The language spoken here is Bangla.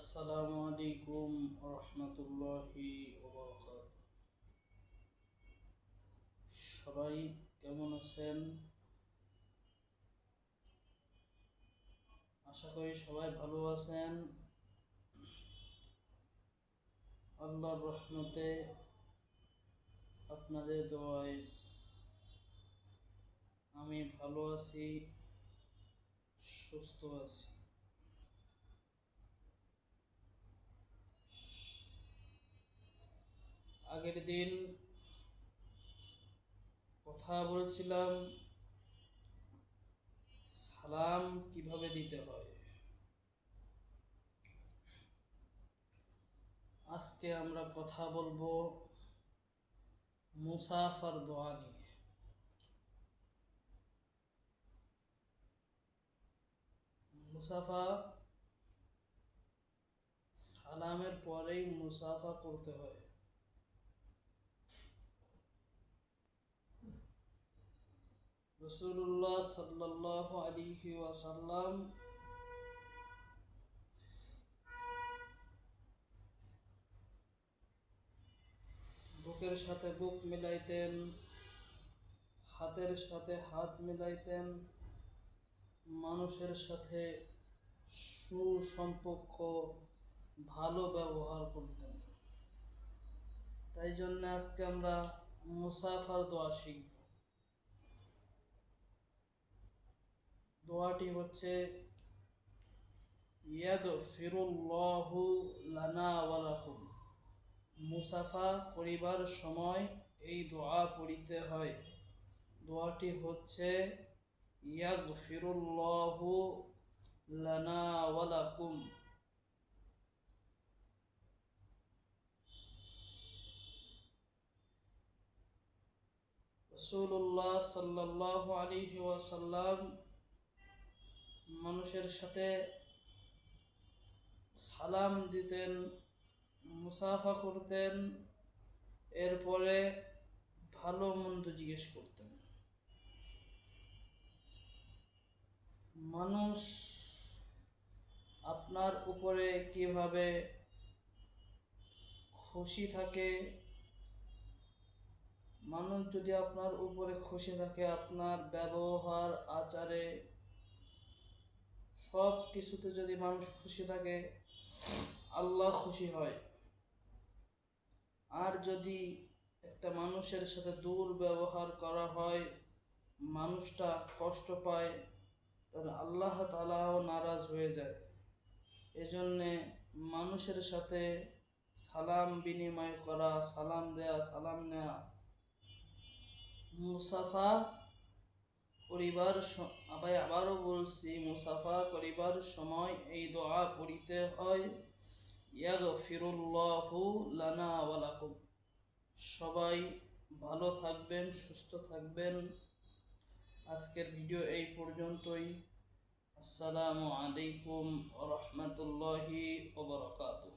আসসালামু আলাইকুম রহমতুল্লাহি সবাই কেমন আছেন? আশা করি সবাই ভালো আছেন। আল্লাহর রহমতে আপনাদের দোয়ায় আমি ভালো আছি, সুস্থ আছি। আগের দিন কথা বলছিলাম, সালাম কীভাবে দিতে হয়? আজকে আমরা কথা বলব মুসাফার দোয়া নিয়ে। মুসাফা সালামের পরেই মুসাফা করতে হয়। রসুল্লাহ সাল্লাহ আলিহি ওয়াসাল্লাম বুকের সাথে বুক মিলাইতেন, হাতের সাথে হাত মিলাইতেন, মানুষের সাথে সুসম্পর্ক, ভালো ব্যবহার করতেন। তাই জন্য আজকে আমরা মুসাফার দোয়া শিখব। দোয়াটি হচ্ছে মুসাফা করিবার সময় এই দোয়া পড়িতে হয়। দোয়াটি হচ্ছে ইয়াদ ফিরুল্লাহু লানা রসুল্লাহ সাল্লাহ আলিহি ওয়াসাল্লাম মানুষের সাথে সালাম দিতেন, মুসাফা করতেন, এরপরে ভালো মন্দ জিজ্ঞেস করতেন। মানুষ আপনার উপরে কীভাবে খুশি থাকে? মানুষ যদি আপনার উপরে খুশি থাকে, আপনার ব্যবহার, আচারে সব কিছুতে যদি মানুষ খুশি থাকে, আল্লাহ খুশি হয়। আর যদি একটা মানুষের সাথে দুর্ব্যবহার করা হয়, মানুষটা কষ্ট পায়, তাহলে আল্লাহ তালাও নারাজ হয়ে যায়। এজন্যে মানুষের সাথে সালাম বিনিময় করা, সালাম দেয়া, সালাম নেওয়া মুসাফা করিবার আবার আবারও বলছি, মুসাফা করিবার সময় এই দোয়া পড়িতে হয়। লানা ওয়ালাকুম সবাই ভালো থাকবেন, সুস্থ থাকবেন। আজকের ভিডিও এই পর্যন্তই। আসসালামু আলাইকুম রহমতুল্লাহি ওবরাকাতুহ